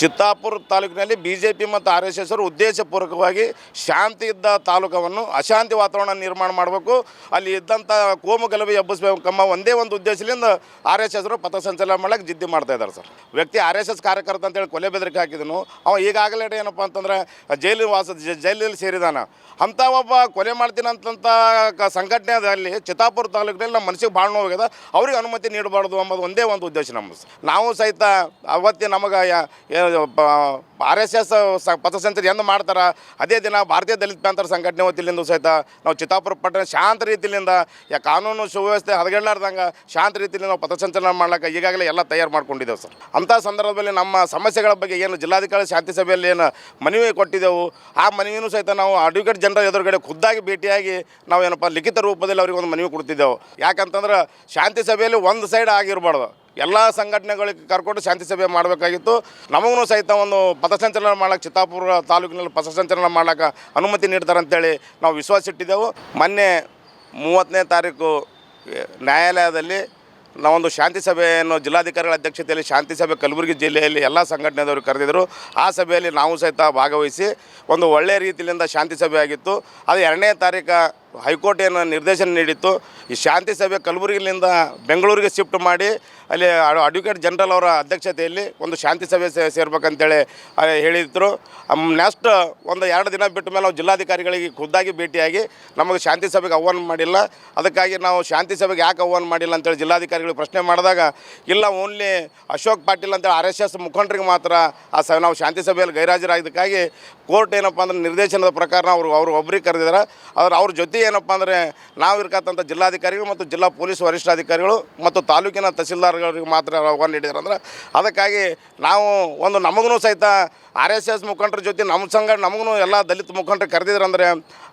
ಚಿತ್ತಾಪುರ ತಾಲೂಕಿನಲ್ಲಿ B J P ಮತ್ತು R S S ಅವರು ಉದ್ದೇಶಪೂರ್ವಕವಾಗಿ ಶಾಂತಿ ಇದ್ದ ತಾಲೂಕವನ್ನು ಅಶಾಂತಿ ವಾತಾವರಣ ನಿರ್ಮಾಣ ಮಾಡಬೇಕು. ಅಲ್ಲಿ ಇದ್ದಂಥ ಕೋಮು ಗಲಭೆ ಎಬ್ಬಿಸಬೇಕಮ್ಮ ಒಂದೇ ಒಂದು ಉದ್ದೇಶದಿಂದ ಆರ್ ಎಸ್ ಎಸ್ ಅವರು ಪಥಸಂಚಲನ ಮಾಡೋಕ್ಕೆ ಜಿದ್ದಿ ಮಾಡ್ತಾ ಇದ್ದಾರೆ ಸರ್. ವ್ಯಕ್ತಿ ಆರ್ ಎಸ್ ಎಸ್ ಕಾರ್ಯಕರ್ತ ಅಂತೇಳಿ ಕೊಲೆ ಬೆದರಿಕೆ ಹಾಕಿದನು. ಅವ ಈಗಾಗಲೇ ಏನಪ್ಪ ಅಂತಂದ್ರೆ ಜೈಲಿನ ವಾಸ ಜೈಲಲ್ಲಿ ಸೇರಿದಾನ. ಅಂಥ ಒಬ್ಬ ಕೊಲೆ ಮಾಡ್ತೀನಿ ಅಂತಂತ ಸಂಘಟನೆ ಸಂಘಟನೆಯಲ್ಲಿ ಚಿತ್ತಾಪುರ ತಾಲೂಕಿನಲ್ಲಿ ನಮ್ಮ ಮನಸ್ಸಿಗೆ ಭಾಳ ನೋವಾಗಿದೆ ಅವ್ರಿಗೆ ಅನುಮತಿ ನೀಡಬಾರ್ದು ಅನ್ನೋದು ಒಂದೇ ಒಂದು ಉದ್ದೇಶ ನಮ್ಮ ನಾವು ಸಹಿತ ಅವತ್ತೇ ನಮಗೆ ಆರ್ ಎಸ್ ಎಸ್ ಪಥಸಂಚರಿ ಎಂದು ಮಾಡ್ತಾರೆ? ಅದೇ ದಿನ ಭಾರತೀಯ ದಲಿತ ಪ್ಯಾಂತರ ಸಂಘಟನೆ ವತಿಲಿಂದ ಸಹಿತ ನಾವು ಚಿತ್ತಾಪುರ ಪಟ್ಟಣ ಶಾಂತ ರೀತಿಯಿಂದ ಯಾ ಕಾನೂನು ಸುವ್ಯವಸ್ಥೆ ಹದಗೆಡ್ಲಾರ್ದಂಗೆ ಶಾಂತ ರೀತಿಯಲ್ಲಿ ನಾವು ಪಥಸಂಚಲನ ಮಾಡ್ಲಿಕ್ಕೆ ಈಗಾಗಲೇ ಎಲ್ಲ ತಯಾರು ಮಾಡ್ಕೊಂಡಿದ್ದೇವೆ ಸರ್. ಅಂಥ ಸಂದರ್ಭದಲ್ಲಿ ನಮ್ಮ ಸಮಸ್ಯೆಗಳ ಬಗ್ಗೆ ಏನು ಜಿಲ್ಲಾಧಿಕಾರಿ ಶಾಂತಿ ಸಭೆಯಲ್ಲಿ ಏನು ಮನವಿ ಕೊಟ್ಟಿದ್ದೆವು, ಆ ಮನವಿಯೂ ಸಹಿತ ನಾವು ಅಡ್ವೊಕೇಟ್ ಜನರ ಎದುರುಗಡೆ ಖುದ್ದಾಗಿ ಭೇಟಿಯಾಗಿ ನಾವು ಏನಪ್ಪ ಲಿಖಿತ ರೂಪದಲ್ಲಿ ಅವ್ರಿಗೆ ಒಂದು ಮನವಿ ಕೊಡ್ತಿದ್ದೆವು. ಯಾಕಂತಂದ್ರೆ ಶಾಂತಿ ಸಭೆಯಲ್ಲಿ ಒಂದು ಸೈಡ್ ಆಗಿರಬಾರ್ದು. ಎಲ್ಲ ಸಂಘಟನೆಗಳಿಗೆ ಕರ್ಕೊಂಡು ಶಾಂತಿ ಸಭೆ ಮಾಡಬೇಕಾಗಿತ್ತು. ನಮಗೂ ಸಹಿತ ಒಂದು ಪಥಸಂಚಲನ ಮಾಡಕ್ಕೆ ಚಿತ್ತಾಪುರ ತಾಲೂಕಿನಲ್ಲಿ ಪಥಸಂಚಲನ ಮಾಡಕ್ಕೆ ಅನುಮತಿ ನೀಡ್ತಾರೆ ಅಂತೇಳಿ ನಾವು ವಿಶ್ವಾಸ ಇಟ್ಟಿದ್ದೆವು ಮೊನ್ನೆ ಮೂವತ್ತನೇ ತಾರೀಕು ನ್ಯಾಯಾಲಯದಲ್ಲಿ ನಾವೊಂದು ಶಾಂತಿ ಸಭೆಯನ್ನು ಜಿಲ್ಲಾಧಿಕಾರಿಗಳ ಅಧ್ಯಕ್ಷತೆಯಲ್ಲಿ ಶಾಂತಿ ಸಭೆ ಕಲಬುರಗಿ ಜಿಲ್ಲೆಯಲ್ಲಿ ಎಲ್ಲ ಸಂಘಟನೆದವರು ಕರೆದಿದ್ದರು ಆ ಸಭೆಯಲ್ಲಿ ನಾವು ಸಹಿತ ಭಾಗವಹಿಸಿ ಒಂದು ಒಳ್ಳೆಯ ರೀತಿಯಿಂದ ಶಾಂತಿ ಸಭೆ ಆಗಿತ್ತು. ಅದು ಎರಡನೇ ತಾರೀಕು ಹೈಕೋರ್ಟ್ ಏನು ನಿರ್ದೇಶನ ನೀಡಿತ್ತು, ಈ ಶಾಂತಿ ಸಭೆ ಕಲಬುರಗಿಲಿಂದ ಬೆಂಗಳೂರಿಗೆ ಶಿಫ್ಟ್ ಮಾಡಿ, ಅಲ್ಲಿ ಅಡ್ವೊಕೇಟ್ ಜನರಲ್ ಅವರ ಅಧ್ಯಕ್ಷತೆಯಲ್ಲಿ ಒಂದು ಶಾಂತಿ ಸಭೆ ಸೇರ್ಬೇಕಂತೇಳಿ ಹೇಳಿದ್ರು. ನೆಕ್ಸ್ಟ್ ಒಂದು ಎರಡು ದಿನ ಬಿಟ್ಟ ಮೇಲೆ ನಾವು ಜಿಲ್ಲಾಧಿಕಾರಿಗಳಿಗೆ ಖುದ್ದಾಗಿ ಭೇಟಿಯಾಗಿ ನಮಗೆ ಶಾಂತಿ ಸಭೆಗೆ ಆಹ್ವಾನ ಮಾಡಿಲ್ಲ. ಅದಕ್ಕಾಗಿ ನಾವು ಶಾಂತಿ ಸಭೆಗೆ ಯಾಕೆ ಆಹ್ವಾನ ಮಾಡಿಲ್ಲ ಅಂತೇಳಿ ಜಿಲ್ಲಾಧಿಕಾರಿಗಳಿಗೆ ಪ್ರಶ್ನೆ ಮಾಡಿದಾಗ, ಇಲ್ಲ ಓನ್ಲಿ ಅಶೋಕ್ ಪಾಟೀಲ್ ಅಂತೇಳಿ ಆರ್ ಎಸ್ ಎಸ್ ಮುಖಂಡರಿಗೆ ಮಾತ್ರ ಆ ಸ ನಾವು ಶಾಂತಿ ಸಭೆಯಲ್ಲಿ ಗೈರಾಜರಾಗಿದ್ದಕ್ಕಾಗಿ, ಕೋರ್ಟ್ ಏನಪ್ಪ ಅಂದ್ರೆ ನಿರ್ದೇಶನದ ಪ್ರಕಾರ ಅವರು ಅವರು ಒಬ್ಬರಿಗೆ ಕರೆದಿದ್ದಾರೆ. ಆದರೆ ಅವ್ರ ಜೊತೆ ಏನಪ್ಪ ಅಂದರೆ ನಾವು ಇರ್ಕತ್ತಂಥ ಜಿಲ್ಲಾಧಿಕಾರಿಗಳು ಮತ್ತು ಜಿಲ್ಲಾ ಪೊಲೀಸ್ ವರಿಷ್ಠಾಧಿಕಾರಿಗಳು ಮತ್ತು ತಾಲೂಕಿನ ತಹಸೀಲ್ದಾರ್ಗಳಿಗೆ ಮಾತ್ರ ಆಹ್ವಾನ ನೀಡಿದ್ರು ಅಂದ್ರೆ ಅದಕ್ಕಾಗಿ ನಾವು ಒಂದು ನಮಗೂ ಸಹಿತ ಆರ್ ಎಸ್ ಎಸ್ ಮುಖಂಡರ ಜೊತೆ ನಮ್ಮ ಸಂಘ, ನಮಗೂ ಎಲ್ಲ ದಲಿತ ಮುಖಂಡರು ಕರೆದಿದ್ರು ಅಂದರೆ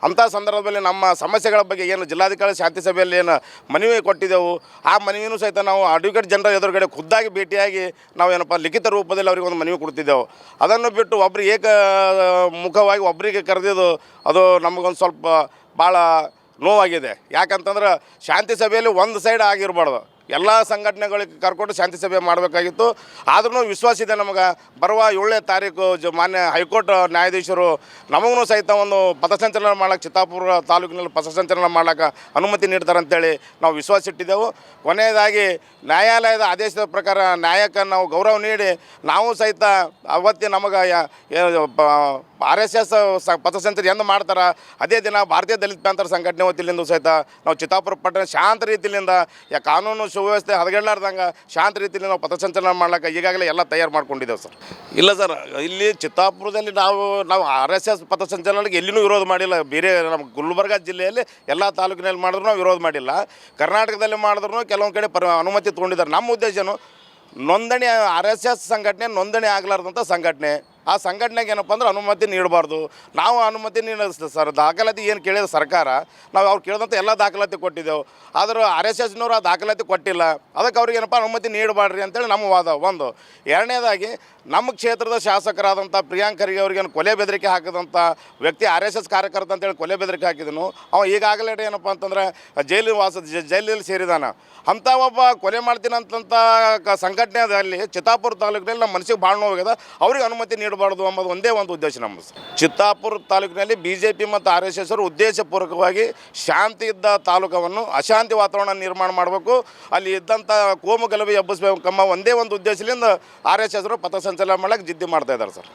ಅಂಥ ಸಂದರ್ಭದಲ್ಲಿ ನಮ್ಮ ಸಮಸ್ಯೆಗಳ ಬಗ್ಗೆ ಏನು ಜಿಲ್ಲಾಧಿಕಾರಿ ಶಾಂತಿ ಸಭೆಯಲ್ಲಿ ಏನು ಮನವಿ ಕೊಟ್ಟಿದ್ದೆವು. ಆ ಮನವಿಯೂ ಸಹಿತ ನಾವು ಅಡ್ವೊಕೇಟ್ ಜನರ ಎದುರುಗಡೆ ಖುದ್ದಾಗಿ ಭೇಟಿಯಾಗಿ ನಾವು ಏನಪ್ಪ ಲಿಖಿತ ರೂಪದಲ್ಲಿ ಅವರಿಗೆ ಒಂದು ಮನವಿ ಕೊಡ್ತಿದ್ದೆವು ಅದನ್ನು ಬಿಟ್ಟು ಒಬ್ರು ಏಕ, ಮುಖವಾಗಿ ಒಬ್ಬರಿಗೆ ಕರೆದಿದ್ದು ಅದು ನಮಗೊಂದು ಸ್ವಲ್ಪ ಭಾಳ ನೋವಾಗಿದೆ. ಯಾಕಂತಂದ್ರೆ ಶಾಂತಿ ಸಭೆಯಲ್ಲಿ ಒಂದು ಸೈಡ್ ಆಗಿರಬಾರ್ದು. ಎಲ್ಲ ಸಂಘಟನೆಗಳಿಗೆ ಕರ್ಕೊಂಡು ಶಾಂತಿ ಸಭೆ ಮಾಡಬೇಕಾಗಿತ್ತು. ಆದ್ರೂ ವಿಶ್ವಾಸ ಇದೆ ನಮಗೆ. ಬರುವ ಏಳನೇ ತಾರೀಕು ಜ ಮಾನ್ಯ ಹೈಕೋರ್ಟ್ ನ್ಯಾಯಾಧೀಶರು ನಮಗೂ ಸಹಿತ ಒಂದು ಪಥಸಂಚಲನ ಮಾಡಕ್ಕೆ ಚಿತ್ತಾಪುರ ತಾಲೂಕಿನಲ್ಲಿ ಪಥಸಂಚಲನ ಮಾಡಕ್ಕೆ ಅನುಮತಿ ನೀಡ್ತಾರೆ ಅಂತೇಳಿ ನಾವು ವಿಶ್ವಾಸ ಇಟ್ಟಿದ್ದೆವು. ಕೊನೆಯದಾಗಿ ನ್ಯಾಯಾಲಯದ ಆದೇಶದ ಪ್ರಕಾರ ನ್ಯಾಯಕ್ಕೆ ನಾವು ಗೌರವ ನೀಡಿ ನಾವು ಸಹಿತ ಅವತ್ತಿ ನಮಗೆ ಆರ್ ಎಸ್ ಎಸ್ ಪಥಸಂಚಲನ ಎಂದು ಮಾಡ್ತಾರೆ. ಅದೇ ದಿನ ಭಾರತೀಯ ದಲಿತ ಪ್ಯಾಂತರ ಸಂಘಟನೆ ವತಿಯಿಂದ ಸಹಿತ ನಾವು ಚಿತ್ತಾಪುರ ಪಟ್ಟಣ ಶಾಂತ ರೀತಿಯಿಂದ ಯಾ ಕಾನೂನು ಸುವ್ಯವಸ್ಥೆ ಹದಗೆಡ್ಲಾರ್ದಂಗೆ ಶಾಂತ ರೀತಿಯಲ್ಲಿ ನಾವು ಪಥಸಂಚಲನ ಮಾಡ್ಲಿಕ್ಕೆ ಈಗಾಗಲೇ ಎಲ್ಲ ತಯಾರು ಮಾಡ್ಕೊಂಡಿದ್ದೇವೆ ಸರ್. ಇಲ್ಲ ಸರ್, ಇಲ್ಲಿ ಚಿತ್ತಾಪುರದಲ್ಲಿ ನಾವು ನಾವು ಆರ್ ಎಸ್ ಎಸ್ ಪಥಸಂಚಲನಕ್ಕೆ ಎಲ್ಲಿನೂ ವಿರೋಧ ಮಾಡಿಲ್ಲ. ಬೇರೆ ನಮ್ಮ ಗುಲ್ಬರ್ಗ ಜಿಲ್ಲೆಯಲ್ಲಿ ಎಲ್ಲ ತಾಲೂಕಿನಲ್ಲಿ ಮಾಡಿದ್ರು ನಾವು ವಿರೋಧ ಮಾಡಿಲ್ಲ. ಕರ್ನಾಟಕದಲ್ಲಿ ಮಾಡಿದ್ರು ಕೆಲವೊಂದು ಕಡೆ ಪರ, ಅನುಮತಿ ತೊಗೊಂಡಿದ್ದಾರೆ. ನಮ್ಮ ಉದ್ದೇಶನು ನೋಂದಣಿ ಆರ್ ಎಸ್ ಎಸ್ ಸಂಘಟನೆ ನೋಂದಣಿ ಆಗಲಾರ್ದಂಥ ಸಂಘಟನೆ. ಆ ಸಂಘಟನೆಗೆ ಏನಪ್ಪ ಅಂದ್ರೆ ಅನುಮತಿ ನೀಡಬಾರ್ದು. ನಾವು ಅನುಮತಿ ನೀಡ ಸರ್, ದಾಖಲಾತಿ ಏನು ಕೇಳಿದ ಸರ್ಕಾರ, ನಾವು ಅವ್ರು ಕೇಳಿದಂಥ ಎಲ್ಲ ದಾಖಲಾತಿ ಕೊಟ್ಟಿದ್ದೆವು. ಆದರೂ ಆರ್ ಎಸ್ ಎಸ್ನವರು ಆ ದಾಖಲಾತಿ ಕೊಟ್ಟಿಲ್ಲ. ಅದಕ್ಕೆ ಅವ್ರಿಗೆ ಏನಪ್ಪ ಅನುಮತಿ ನೀಡಬಾರ್ರಿ ಅಂತೇಳಿ ನಮ್ಮ ವಾದ. ಒಂದು, ಎರಡನೇದಾಗಿ ನಮ್ಮ ಕ್ಷೇತ್ರದ ಶಾಸಕರಾದಂಥ ಪ್ರಿಯಾಂಕ್ ಖರ್ಗೆ ಅವ್ರಿಗೆ ಕೊಲೆ ಬೆದರಿಕೆ ಹಾಕಿದಂಥ ವ್ಯಕ್ತಿ ಆರ್ ಎಸ್ ಎಸ್ ಕಾರ್ಯಕರ್ತ ಅಂತೇಳಿ ಕೊಲೆ ಬೆದರಿಕೆ ಹಾಕಿದನು. ಅವ ಈಗಾಗಲೇ ಏನಪ್ಪ ಅಂತಂದ್ರೆ ಜೈಲಿನ ವಾಸ ಜೈಲಲ್ಲಿ ಸೇರಿದಾನ. ಅಂಥ ಒಬ್ಬ ಕೊಲೆ ಮಾಡ್ತೀನಿ ಸಂಘಟನೆ ಕ- ಸಂಘಟನೆಯಲ್ಲಿ ಚಿತ್ತಾಪುರ ತಾಲೂಕಿನಲ್ಲಿ ನಮ್ಮ ಮನಸ್ಸಿಗೆ ಭಾಳ ನೋವಾಗಿದೆ ಅವ್ರಿಗೆ ಅನುಮತಿ ನೀಡಬಾರ್ದು ಅನ್ನೋದು ಒಂದೇ ಒಂದು ಉದ್ದೇಶ ನಮ್ಮ ಚಿತ್ತಾಪುರ ತಾಲೂಕಿನಲ್ಲಿ ಬಿ ಜೆ ಪಿ ಮತ್ತು ಆರ್ ಎಸ್ ಎಸ್ ಅವರು ಉದ್ದೇಶಪೂರ್ವಕವಾಗಿ ಶಾಂತಿ ಇದ್ದ ತಾಲೂಕವನ್ನು ಅಶಾಂತಿ ವಾತಾವರಣ ನಿರ್ಮಾಣ ಮಾಡಬೇಕು. ಅಲ್ಲಿ ಇದ್ದಂಥ ಕೋಮು ಗಲಭೆ ಎಬ್ಬಿಸ್ಬೇಕಮ್ಮ ಒಂದೇ ಒಂದು ಉದ್ದೇಶದಿಂದ ಆರ್ ಎಸ್ ಎಸ್ ಅವರು ಪಥಸಂಚಲನ ಮಾಡಕ್ಕೆ ಜಿದ್ದಿ ಮಾಡ್ತಾ ಇದ್ದಾರೆ ಸರ್.